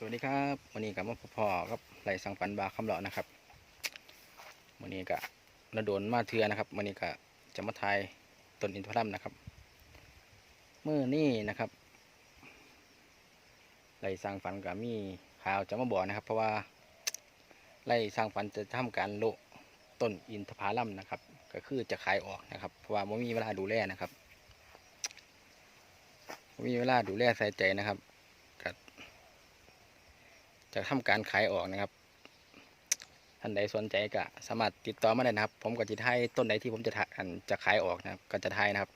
สวัสดีครับวันนี้กับมาพ่อๆกับไหลสังฝันบาคำเหล่านะครับวันนี้ก็ระโดนมาเทือนะครับวันนี้ก็จะมาทายต้นอินทผลัมนะครับเมื่อนี้นะครับไหลสังฝันกับมีข่าวจะมาบอกนะครับ เพราะว่าไหลสังฝันจะทำการโละต้นอินทผลัมนะครับ ก็คือจะขายออกนะครับ เพราะว่าไม่มีเวลาดูแลนะครับบ่มีเวลาดูแลใส่ใจนะครับ จะทำการขายออกนะครับ ท่านใดสนใจก็สามารถติดต่อมาได้นะครับ ผมก็จะให้ต้นใดที่ผมจะทาอันจะขายออกนะครับ ก็จะทายนะครับ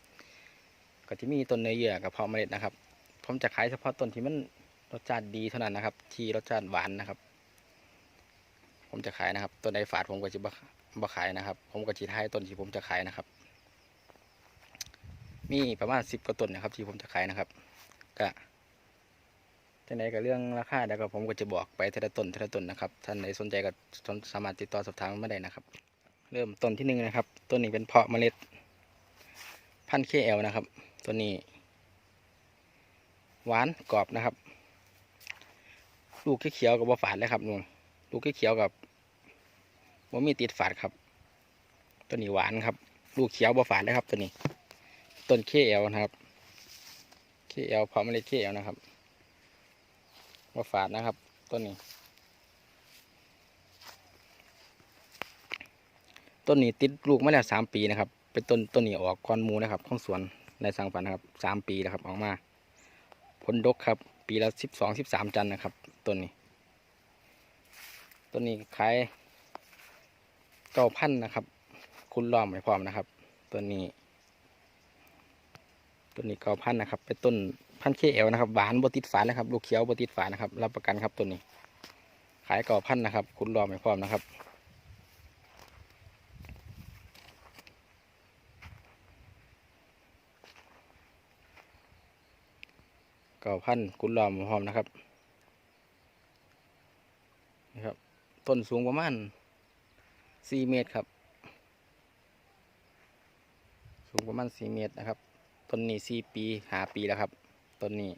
ก็จะมีต้นเนื้อเยื่อกับพาะเมล็ดนะครับ ผมจะขายเฉพาะต้นที่มันรสชาติดีเท่านั้นนะครับ ที่รสชาติหวานนะครับ ผมจะขายนะครับ ต้นใดฝาดผมก็จะบ่บ่ขายนะครับ ผมก็จะให้ต้นที่ผมจะขายนะครับ มีประมาณสิบกว่าต้นนะครับ ที่ผมจะขายนะครับ ก็ จังใดกับเรื่องราคาเดี๋ยวก็ผมก็จะบอกไปทีละต้นทีละต้นนะครับ ท่านใดสนใจก็สามารถติดต่อสอบถามมาได้นะครับ เริ่มต้นที่หนึ่งนะครับ ต้นนี้เป็นเพาะเมล็ด พันธุ์เคเอลนะครับ ตัวนี้ หวานกรอบนะครับ ลูกเขียวกับบ่ฝาดเลยครับนู่นลูกเขียวกับบ่มีติดฝาดครับ ตัวนี้หวานครับ ลูกเขียวบ่ฝาดเลยครับ ตัวนี้ ต้นเคเอลนะครับเคเอลเพาะเมล็ดเคเอลนะครับ มาฝาดนะครับต้นนี้ ต้นนี้ติดลูกมาแล้วสามปีนะครับ เป็นต้นต้นนี้ออกคอนมูนะครับของสวนในสังฝันนะครับสามปีแล้วครับออกมาผลดกครับ ปีละสิบสองสิบสามจันนะครับต้นนี้ ต้นนี้ขายเก้าพันนะครับ คุณล้อมไว้พร้อมนะครับต้นนี้ต้นนี้เก้าพันนะครับ เป็นต้น พันเคเอลนะครับหวานบติดฝานะครับ ลูกเขียวบติดฝานะครับ รับประกันครับตัวนี้ ขายก่อพันนะครับ คุณรอไม่พร้อมนะครับก่อพันคุณรอไม่พร้อมนะครับนี่ครับ ต้นสูงประมาณสี่เมตรครับ สูงประมาณสี่เมตรนะครับ ต้นนี้สี่ปีหาปีแล้วครับ ต้นนี้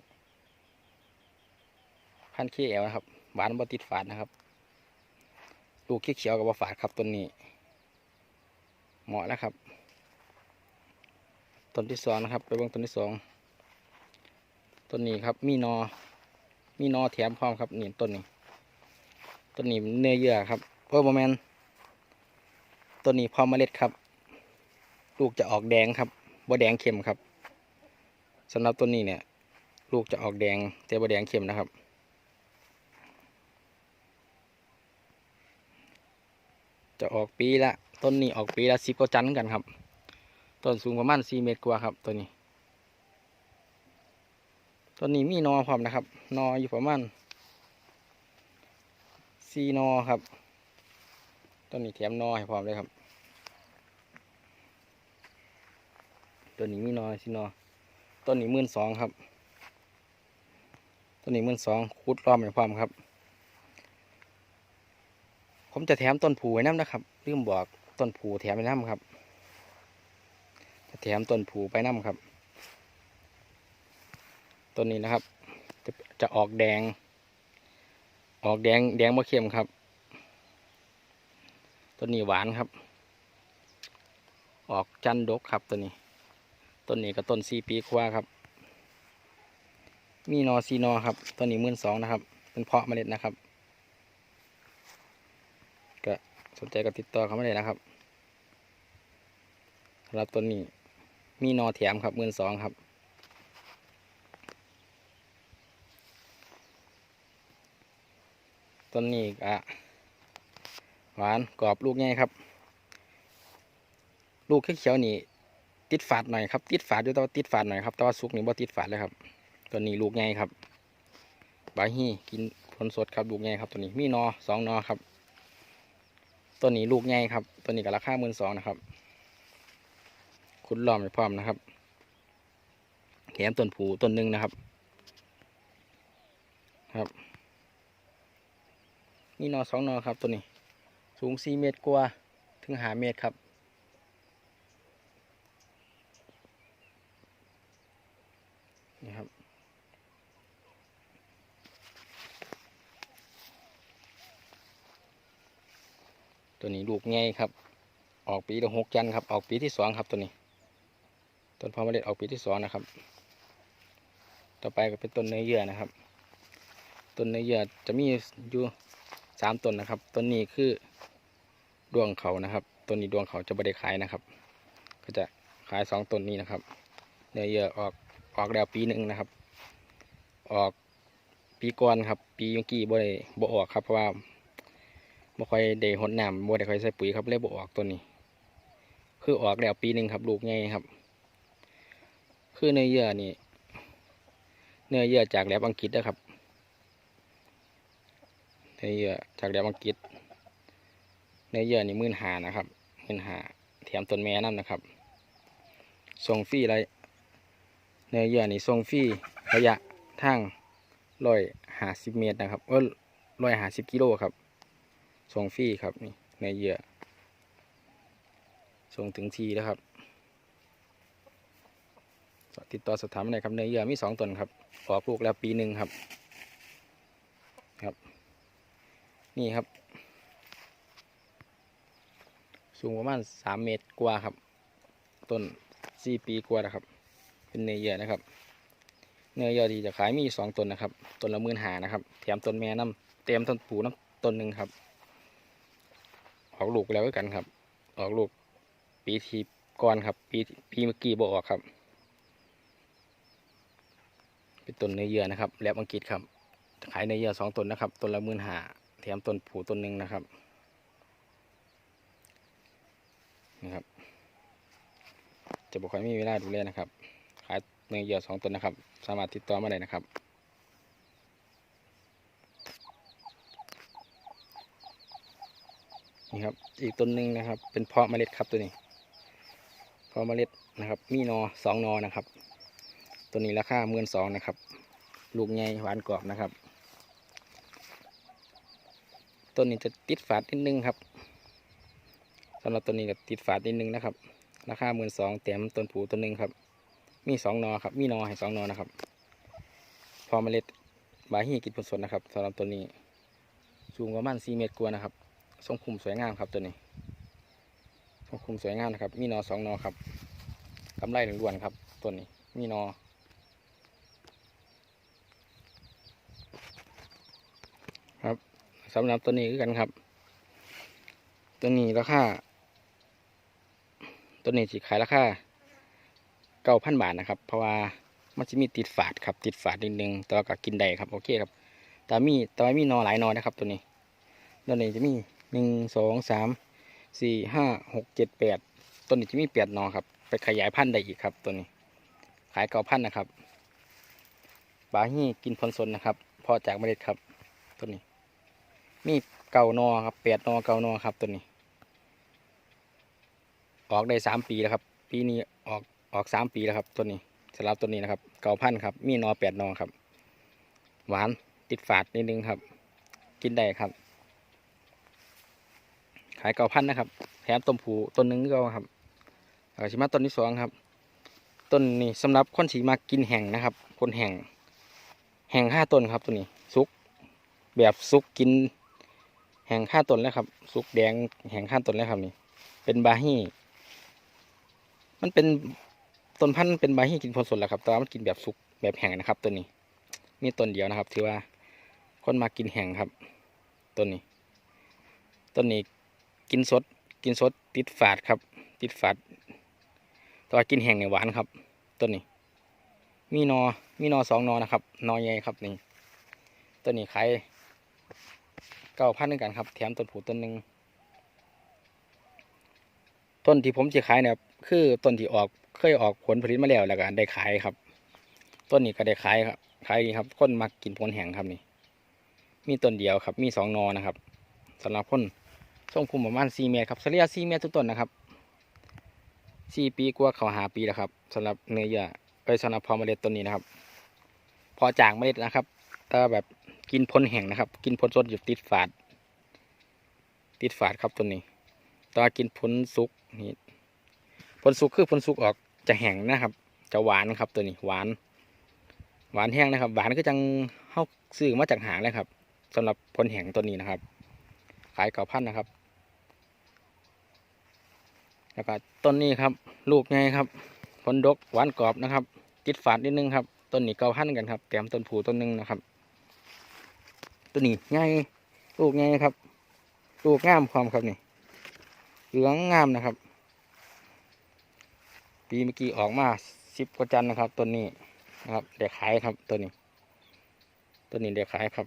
พันธุ์เคเอลนะครับหวานบ่ติดฝาดนะครับ ลูกขี้เขียวกับบ่ฝาดครับต้นนี้ เหมาะแล้วครับ ต้นที่สองนะครับ ไปเบิ่งต้นที่สองต้นนี้ครับ มีนอ มีนอแถมพร้อมครับนี่ต้นนี้ ต้นนี้เนื้อเยื่อครับเพิ่มแมนต้นนี้พอมเมล็ดครับ ลูกจะออกแดงครับบ่แดงเข้มครับสำหรับต้นนี้เนี่ย ลูกจะออกแดงแต่บ่แดงเข้มนะครับ จะออกปีละต้นนี้ออกปีละสิบกว่าจันทร์กันครับ ต้นสูงประมาณสี่เมตรกว่าครับต้นนี้ต้นนี้มีนอพร้อมนะครับ นออยู่ประมาณสี่นอครับต้นนี้แถมนอให้พร้อมเลยครับต้นนี้มีนอสี่นอต้นนี้มื่นสองครับ ต้นนี้หมื่นสองคุดล้อมให้พร้อมครับ ผมจะแถมต้นผูไว้น้ำนะครับลืมบอกต้นผูแถมไปน้ำครับ จะแถมต้นผูไปน้ำครับต้นนี้นะครับ จะจะออกแดง ออกแดงแดงมะเข้มครับต้นนี้หวานครับ ออกจันดกครับต้นนี้ ต้นนี้ก็ต้นสี่ปีกว่าครับ มีนอซีนอครับต้นนี้มื่นสองนะครับ เป็นเพาะเมล็ดนะครับ ก็สนใจก็ติดต่อเขาไมาเลยนะครับสำหรับต้นนี้มีนอแถมครับมื่นสองครับ ต้นนี้ก็หวานกรอบลูกง่ายครับ ลูกเขียวนี่ติดฝาดหน่อยครับ ติดฝาดด้วยแต่ว่าติดฝาดหน่อยครับแต่ว่าสุกนี่บ่ติดฝาดเลยครับ ตัวนี้ลูกใหญ่ครับบาฮีกินผลสดครับลูกใหญ่ครับตัวนี้มีนอสองนอครับ ตัวนี้ลูกใหญ่ครับ ตัวนี้ก็ราคาหมื่นสองนะครับคุณล้อมไปพร้อมนะครับแถมต้นผูต้นหนึ่งนะครับ ครับมีนอสองนอครับตัวนี้ สูงสี่เมตรกว่าถึงหาเมตรครับ ตัวนี้ลูกไงครับ ออกปีละหกจันครับ ออกปีที่สองครับตัวนี้ ต้นพอมเมล็ดออกปีที่สองนะครับ ต่อไปก็เป็นต้นเนื้อเยื่อนะครับ ต้นเนื้อเยื่อจะมีอยู่สามต้นนะครับ ต้นนี้คือดวงเขานะครับ ต้นนี้ดวงเขาจะไม่ได้ขายนะครับ ก็จะขายสองต้นนี้นะครับ เนื้อเยื่อออกออกแล้วปีหนึ่งนะครับ ออกปีก่อนครับ ปีเมื่อกี้บ่ได้บ่ออกครับเพราะว่า บ่ค่อยได้หดน้ำบ่ได้ค่อยใส่ปุ๋ยครับเลยบ่ออกตัวนี้ คือออกแล้วปีหนึ่งครับ ลูกใหญ่ครับ คือเนื้อเยื่อนี่เนื้อเยื่อจากแหลบอังกฤษนะครับเนื้อเยื่อจากแหลบอังกฤษ เนื้อเยื่อนี่มื่นหานะครับมื่นหาแถมต้นแม่น้ำนะครับส่งฟรีไรเนื้อเยื่อนี่ส่งฟรีระยะทางร้อยหาสิบเมตรนะครับเออร้อยหาสิบกิโลครับ ส่งฟรีครับนี่เนื้อเยื่อส่งถึงทีแล้วครับ ติดต่อสถาบันไหนครับเนื้อเยื่อมีสองตนครับออกลูกแล้วปีหนึ่งครับ ครับ นี่ครับ สูงประมาณสามเมตรกว่าครับ ต้นสี่ปีกว่านะครับ เป็นเนื้อเยื่อนะครับ เนื้อเยื่อที่จะขายมีสองต้นนะครับ ต้นละหมื่นหานะครับ แถมต้นแม่น้ำเตรียมต้นผูน้ำต้นหนึ่งครับ ออกลูกแล้วกันครับ ออกลูกปีทีก่อนครับ ปีปีเมื่อกี้บ่ออกครับ เป็นต้นเนื้อเยื่อนะครับ แลบอังกฤษครับ ขายเนื้อเยื่อสองต้นนะครับต้นละหมื่นหาแถมต้นผูต้นหนึ่งนะครับนะครับ จะบอกใครไม่มีเวลาดูแลนะครับ ขายเนื้อเยื่อสองต้นนะครับ สามารถติดต่อมาได้นะครับ นี่ครับ อีกต้นหนึ่งนะครับ เป็นเพาะเมล็ดครับตัวนี้ เพาะเมล็ดนะครับ มีนอสองนอนะครับ ตัวนี้ราคาหมื่นสองนะครับ ลูกใหญ่หวานกรอบนะครับ ต้นนี้จะติดฝาดนิดนึงครับสำหรับต้นนี้ก็ติดฝาดนิดนึงนะครับ ราคาหมื่นสองแถมต้นผูต้นหนึ่งครับ มีสองนอครับ มีนอให้สองนอนะครับ พอเมล็ดบาฮีกินผลสดนะครับสำหรับตัวนี้ สูงประมาณสี่เมตรกว่านะครับ ทรงคุมสวยงามครับตัวนี้ทรงคุมสวยงามนะครับ มีนอสองนอครับกำไรหนึ่งด่วนครับตัวนี้ มีนอครับสำหรับตัวนี้คือกันครับ ตัวนี้ราคาตัวนี้สิขายราคาเก้าพันบาทนะครับ เพราะว่ามันจะมีติดฝาดครับติดฝาดนิดนึงแต่ว่าก็กินได้ครับโอเคครับแต่มีแต่ว่ามีนอหลายนอนะครับตัวนี้ตัวนี้จะมี หนึ่งสองสามสี่ห้าหกเจ็ดแปดตัวนี้จะมีแปดนอครับ ไปขยายพันธุ์ได้อีกครับตัวนี้ ขายเก้าพันธุ์นะครับบาฮี่กินผลสนนะครับพอจากเมล็ดครับตัวนี้ มีเก่านอครับแปดนอเก่านอครับตัวนี้ ออกได้สามปีแล้วครับ ปีนี้ออกออกสามปีแล้วครับตัวนี้สำหรับตัวนี้นะครับ เก่าพันธุ์ครับมีนอแปดนอครับ หวานติดฝาดนิดนึงครับ กินได้ครับายเก่าพันธุ์นะครับแถมต้มผูต้นหนึ่งก็ครับเอาชิมาต้นที่สองครับ ต้นนี้สำหรับคนสีมากินแห้งนะครับ คนแห้งแห้งห้าต้นครับตัวนี้ซุกแบบซุกกิน แห้งข้าต้นแล้วครับซุกแดงแห้งข้าต้นแล้วครับนี่ เป็นบาฮีมันเป็นต้นพันธุ์เป็นบาฮีกินผลสดแหละครับแต่ว่ามันกินแบบซุกแบบแห้งนะครับ ตัวนี้มีต้นเดียวนะครับ ถือว่าคนมากินแห้งครับ ต้นนี้ ต้นนี้ กินสด กินสดติดฝาดครับ ติดฝาดต่ว่ากินแห้งเนี่ยหวานครับ ต้นนี้ มีนอ มีนอสองนอนะครับ นอใหญ่ครับนี่ต้นนี้ขายเก้าพันด้วยกันครับ แถมต้นผูต้นหนึ่งต้นที่ผมจะขายเนี่ยคือต้นที่ออกเคยออกผลผลิตมาแล้วแล้วก็ได้ขายครับ ต้นนี้ก็ได้ขายครับขายดีครับคนมากินผลแห้งครับนี่ มีต้นเดียวครับ มีสองนอนะครับสำหรับคน ส่งคุมประมาณสี่เมตรครับเฉลี่ยสเมตรทุกต้นนะครับสี่ปีกว่าเขาหาปีแล้วครับสำหรับเนื้อเยื่อไปสำหรับพอเมล็ดต้นนี้นะครับ พอจากเมล็ดนะครับถ้าแบบกินผลแห้งนะครับ กินผลสดอยู่ติดฝาด ติดฝาดครับต้นนี้แตว่ากินผลสุกนี่ผลสุกคือผลสุกออกจะแห้งนะครับ จะหวานครับตัวนี้หวานหวานแห้งนะครับ หวานก็จังเข้าซื้อมาจากหางเลยครับสำหรับผลแห้งตัวนี้นะครับ ขายเก่าพันนะครับ แล้วก็ต้นนี้ครับ ลูกไงครับผลดกหวานกรอบนะครับ ติดฝาดนิดนึงครับ ต้นนี้เกาพันกันครับแถมต้นผูต้นหนึงนะครับ ต้นนี้ไงลูกไงครับ ลูกงามความครับนี่ เหลืองงามนะครับ ปีเมื่อกี้ออกมาสิบกว่าจันนะครับต้นนี้นะครับเด็กขายครับต้นนี้ต้นนี้เด็กขายครับ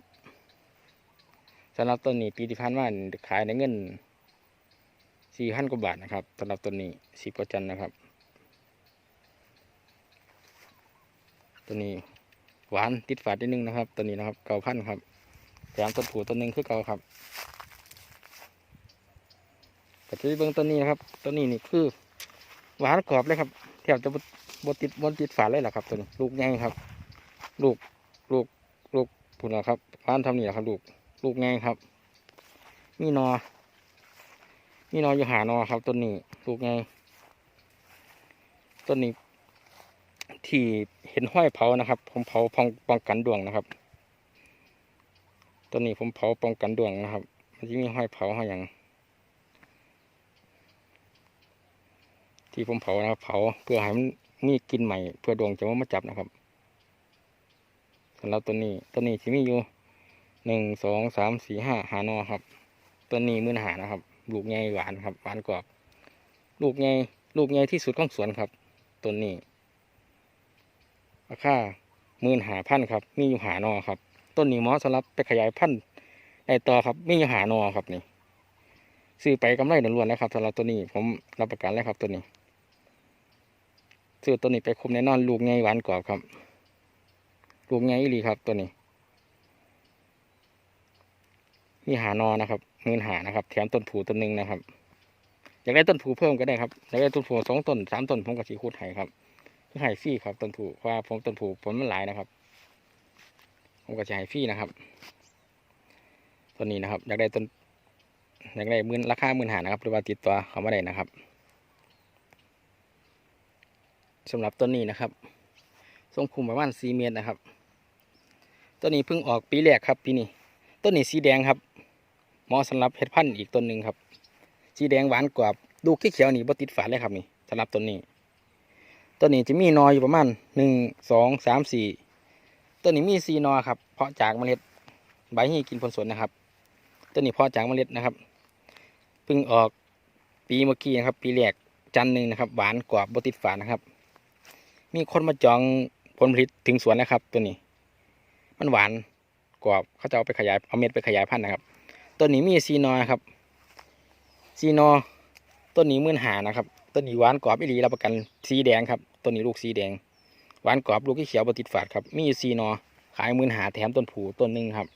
สำหรับต้นนี้ปีที่ผ่านมาขายในเงินสี่พันกว่าบาทนะครับสำหรับต้นนี้สิบกว่าจันนะครับต้นนี้หวานติดฝาดนิดนึงนะครับต้นนี้นะครับเกาพันครับแถมต้นผูต้นหนึ่งคือเก่าครับก็จะเบื้องต้นนี้นะครับต้นนี้นี่คือหวานกรอบเลยครับแทบจะบดติดบดติดฝาเลยแหละครับตัวนี้ลูกใหญ่ครับ ลูกลูกลูกผุนนะครับหวานทำนี่แหละครับลูก ลูกใหญ่ครับ มีนอ มีนออยู่หานอครับต้นนี้ลูกใหญ่ต้นนี้ ที่เห็นห้อยเผานะครับ ผมเผาป้องป้องกันดวงนะครับต้นนี้ผมเผาป้องกันดวงนะครับ มันจะมีห้อยเผาห้อยอย่างที่ผมเผานะครับ เผาเพื่อให้มันมีกินใหม่ เพื่อดวงจะว่ามาจับนะครับสำหรับตัวนี้ตัวนี้ที่มีอยู่ หนึ่งสองสามสี่ห้าหานอครับ ตัวนี้มือหานะครับ ลูกใหญ่หวานครับหวานกรอบ ลูกใหญ่ลูกใหญ่ที่สุดของสวนครับ ตัวนี้ราคามื่นหาพันครับ มีอยู่หานอครับ ต้นนี้มอสำหรับไปขยายพันธุ์ในต่อครับ มีอยู่หานอครับนี่ซื้อไปกำไรล้วนๆนะครับสำหรับตัวนี้ผมรับประกันเลยครับตัวนี้ซื้อตัวนี้ไปคุมแน่นอนลูกไงหวานกรอบครับ ลูกไงอีหลีครับตัวนี้ มีหานอนะครับมืนหานะครับ แถมต้นผูต้นหนึ่งนะครับอยากได้ต้นผูเพิ่มก็ได้ครับอยากได้ต้นผูสองต้นสามต้นผมก็สีคูดให้ครับคือให้ฟรีครับต้นผูเพราะว่าผมต้นผูผลมันหลายนะครับผมก็จะให้ฟรีนะครับตัวนี้นะครับ อยากได้ต้นอยากได้มื่นราคามื่นหานะครับ หรือว่าติดต่อเขาไมาได้นะครับสำหรับต้นนี้นะครับทรงคุมประมาณสี่เมตรนะครับต้นนี้เพิ่งออกปีแรกครับปีนี้ต้นนี้สีแดงครับ เหมาะสำหรับเห็ดพันธุ์อีกต้นหนึ่งครับสีแดงหวานกรอบลูกที่เขียวนี่บ่ติดฝาเลยครับนี่สำหรับต้นนี้ต้นนี้จะมีนออยู่ประมาณหนึ่งสองสามสี่ต้นนี้มีสีนอครับ เพาะจากเมล็ดใบให้กินผลสนนะครับต้นนี้เพาะจากเมล็ดนะครับเพิ่งออกปีเมื่อกี้นะครับ ปีแรกจันหนึ่งนะครับ หวานกรอบบติดฝานะครับ มีคนมาจองผลผลิตถึงสวนนะครับ ตัวนี้ มันหวานกรอบเขาจะเอาไปขยายเอาเม็ดไปขยายพันธุ์นะครับ ต้นนี้มีซีนอครับซีนอต้นนี้มื่นหานะครับต้นนี้หวานกรอบอีหลีรับประกันสีแดงครับต้นนี้ลูกสีแดงหวานกรอบลูกที่เขียวบติดฝาดครับมีซีนอขายมื่นหาแถมต้นผูต้นหนึ่งครับ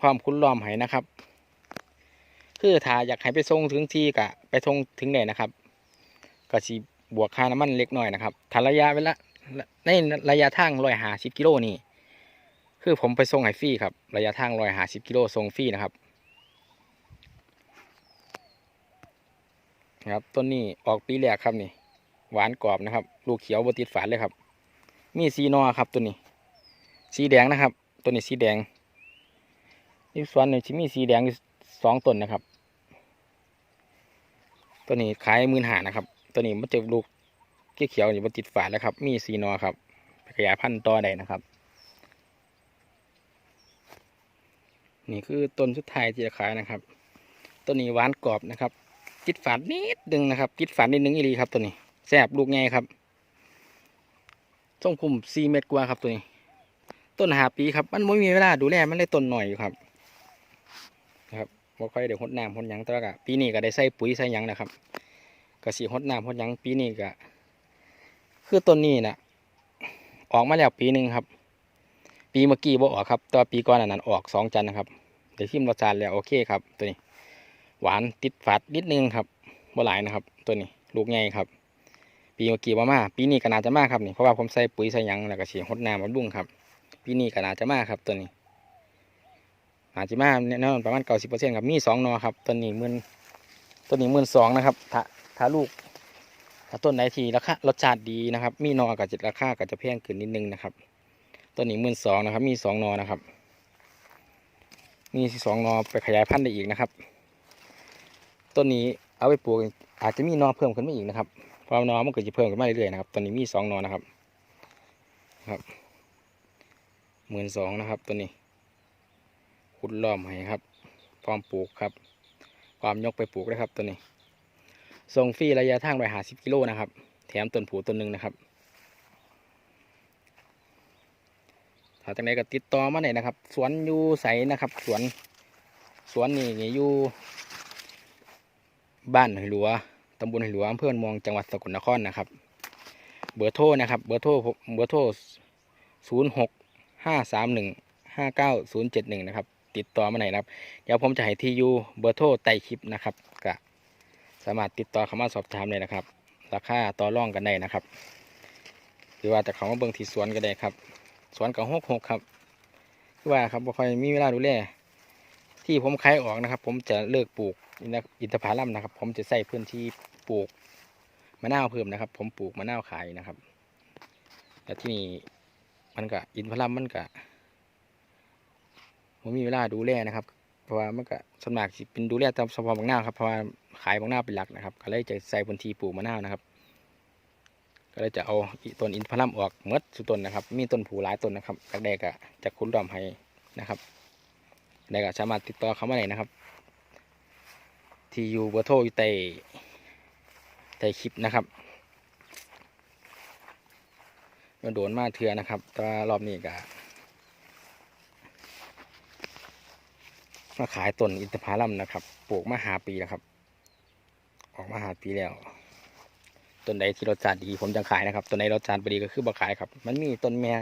ความคุ้นล้อมไหนะครับ คือถ้าอยากให้ไปส่งถึงที่กะไปส่งถึงไหนนะครับก็สิบวกค่าน้ำมันเล็กน้อยนะครับถ้าระยะเวลาในระยะทางร้อยหาสิบกิโลนี่ คือผมไปส่งให้ฟรีครับ ระยะทางร้อยหาสิบกิโลส่งฟรีนะครับนะครับต้นนี้ออกปีแรกครับนี่หวานกรอบนะครับ ลูกเขียวบติดฝาดเลยครับ มีสีนอครับตัวนี้ สีแดงนะครับ ตัวนี้สีแดงนี่ส่วนหนึ่งที่มีสีแดงสองต้นนะครับ ตัวนี้ขายมื่นหานะครับ ตัวนี้มันจะลูกเขียวอยู่บติดฝาแล้วครับ มีสีนอครับขยายพันธุ์ต่อได้นะครับ นี่คือต้นสุดท้ายที่จะขายนะครับตัวนี้หวานกรอบนะครับติดฝาดนิดนึงนะครับติดฝาดนิดนึงอีรีครับตัวนี้แซ่บลูกไงครับต้องคุมสี่เม็ดกว่าครับตัวนี้ ต้นหาปีครับ มันไม่มีเวลาดูแลมันเลยต้นหน่อยอยู่ครับนะครับบ่ค่อยเดี๋ยวหดน้ำหดยังแต่ว่าก็ปีนี้ก็ได้ใส่ปุ๋ยใส่ยังนะครับก็สีหดน้ำหดยังปีนี้ก็คือต้นนี้นะออกมาแล้วปีหนึ่งครับ ปีเมื่อกี้บ่ออกครับแตัวปีก่อนนนั้นออกสองจันนะครับ เดี๋ยวชิมรสชาติแล้วโอเคครับ ตัวนี้ หวานติดฝาดนิดนึงครับบ่หลายนะครับ ตัวนี้ลูกใหญ่ครับ ปีเมื่อกี้บ่มาปีนี้ก็น่าจะมากครับนี่เพราะว่าผมใส่ปุ๋ยใส่ยังแล้วก็สีหดน้ำบำรุงครับ ปีนี้ก็น่าจะมากครับ ตัวนี้อาจจะมาแน่นอนประมาณเก้าสิบเปอร์เซ็นต์ครับมีสองนอครับต้นนี้มื่นต้นนี้มื่นสองนะครับถ้าถ้าลูกถ้าต้นไหนทีราคารสชาติดีนะครับ มีนอกับจะราคาก็จะแพงขึ้นนิดนึงนะครับต้นนี้มื่นสองนะครับ มีสองนอนะครับ มีสองนอไปขยายพันธุ์ได้อีกนะครับ ต้นนี้เอาไปปลูกอาจจะมีนอเพิ่มขึ้นมาอีกนะครับเพราะว่าหนอมันก็จะเพิ่มขึ้นมาเรื่อยๆนะครับ ตอนนี้มีสองนอนะครับครับหมื่นสองนะครับตัวนี้ขุดล้อมให้ครับ พร้อมปลูกครับ ความยกไปปลูกเลยครับตัวนี้ส่งฟรีระยะทางไปหาสิบกิโลนะครับ แถมต้นผูต้นหนึ่งนะครับ ถ้าจากไหนก็ติดต่อมาได้นะครับ สวนอยู่ใสนะครับ สวนสวนนี่อยู่บ้านหหลัวตำบลหหลัวอำเภอเมืองจังหวัดสกลนครนะครับ เบอร์โทรนะครับ เบอร์โทรเบอร์โทรศูนย์หกห้าสามหนึ่งห้าเก้าศูนย์เจ็ดหนึ่งนะครับ ติดต่อมาไหนอยนะครับ เดี๋ยวผมจะให้ที่อยู่เบอร์โทรใต้คลิปนะครับก็สามารถติดต่อเข้ามาสอบถามเลยนะครับ ราคาต่อรองกันได้นะครับ หรือว่าจะเข้ามาเบิ่งที่สวนก็ได้ครับ สวนกับหกหกครับคือว่าครับบ่ค่อยมีเวลาดูแลที่ผมขายออกนะครับ ผมจะเลิกปลูกอินทผลัมนะครับ ผมจะใส่พื้นที่ปลูกมะนาวเพิ่มนะครับ ผมปลูกมะนาวขายนะครับแต่ที่นี่มันก็อินทผลัมมันก็ผมมีเวลาดูแลนะครับ เพราะว่ามันก็ส่วนมากสิเป็นดูแลตามสภาพบางหน้าครับเพราะว่าขายบางหน้าเป็นหลักนะครับ ก็เลยจะใส่พื้นที่ปลูกมะนาวนะครับ ก็เลยจะเอาต้นอินทผลัมออกหมดสุดต้นนะครับ มีต้นผูหลายต้นนะครับแรกๆก็จะคุ้นดอมให้นะครับแรกก็สามารถติดต่อเขามาได้นะครับ ที่อยู่เบอร์โทรอยู่ใต้ใต้คลิปนะครับมาโดนมาเถื่อนะครับแต่รอบนี้ก็มาขายต้นอินทผลัมนะครับ ปลูกมาหาปีแล้วครับ ออกมาหาปีแล้ว ต้นใดที่รสชาติดีผมจะขายนะครับต้นใดรสชาติบดีก็คือบ่ขายครับ มันมีต้นแม่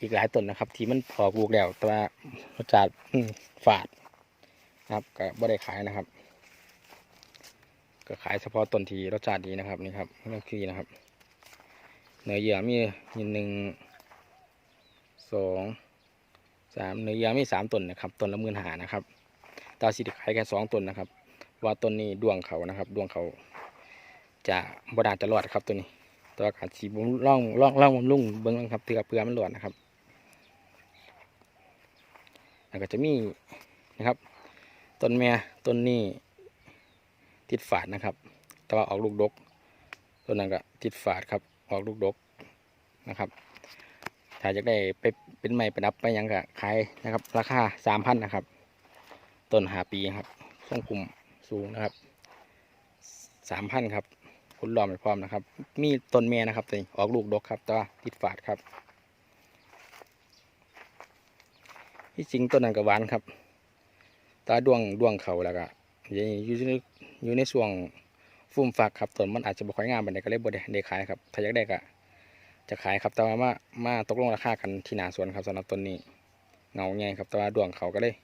อีกหลายต้นนะครับ ที่มันพอกลูกแล้วแต่ว่ารสชาติฝาดนะครับ ก็บ่ได้ขายนะครับ ก็ขายเฉพาะต้นที่รสชาติดีนะครับนี่ครับนี่คือนะครับเนื้อเยื่อมีมีหนึ่งสองสามเนื้อเยื่อมีสามต้นนะครับต้นละหมื่นหานะครับตาสิได้ขายแค่สองต้นนะครับ ว่าต้นนี้ดวงเขานะครับ ดวงเขา จะบดาจะรอดครับตัวนี้ ตัวขาดสีบุ้มล่องล่องล่องบำรุงเบิ้งล่งครับเตือเปลือมันหลอดนะครับแล้วก็จะมีนะครับต้นแม่ต้นนี้ติดฝาดนะครับ แต่ว่าออกลูกดกต้นนั้นก็ติดฝาดครับออกลูกดกนะครับ ถ้าอยากได้ไปเป็นใหม่ไปนับไปยังก็ขายนะครับ ราคาสามพันนะครับ ต้นหาปีครับทรงกลุ่มสูงนะครับสามพันครับ คุณล้อมพร้อมนะครับ มีต้นเมียนะครับตัวนี้ออกลูกดกครับตัวาติดฝาดครับที่จริงต้นนั้นก็หวานครับ ตาดวงดวงเขาแล้วก็อยู่ในอยู่ในช่วงฟุ่มฝักครับต้นมันอาจจะบ่ค่อยงามปานใดก็เลยบ่ได้ได้ขายครับถ้าอยากได้ก็จะขายครับแต่ว่ามามาตกลงราคากันที่หนาสวนครับสำหรับต้นนี้เงาใหญ่ครับแต่ว่าดวงเขาก็เลย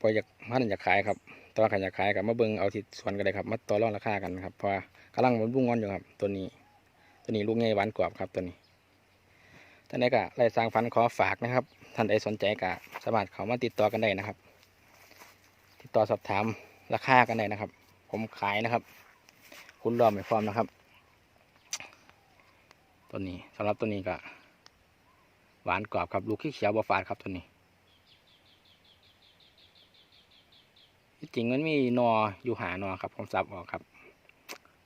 พออยากมันอยากขายครับ แตัวาขันอยากขายกับมาเบิ่งเอาที่สวนกันเลยครับมาต่อรองราคากันครับเพราะกำลังมันบุ้งงอนอยู่ครับ ตัวนี้ ตัวนี้ลูกใหญ่หวานกรอบครับตัวนี้ท่านใดก็ไล่สร้างฝันขอฝากนะครับ ท่านใดสนใจก็สามารถเขามาติดต่อกันได้นะครับ ติดต่อสอบถามราคากันได้นะครับ ผมขายนะครับ คุณรอมไม่พร้อมนะครับ ตัวนี้สำหรับตัวนี้ก็หวานกรอบครับ ลูกขี้เขียวบาฝาดครับตัวนี้ ที่จริงมันมีนออยู่หานอครับ ผมสับออกครับ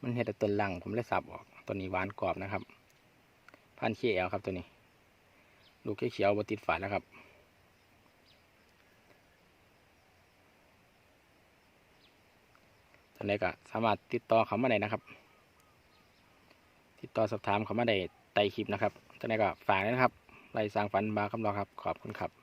มันเห็ดแต่ต้นลังผมเลยสับออกตัวนี้หวานกรอบนะครับ พันเขียวครับตัวนี้ ลูกเขียวบติดฝาแล้วครับท่านใดก็สามารถติดต่อเขามาได้นะครับ ติดต่อสอบถามเขามาได้ใต้คลิปนะครับท่านใดก็ฝากนะครับไล่สร้างฝันบาคำรองครับ ขอบคุณครับ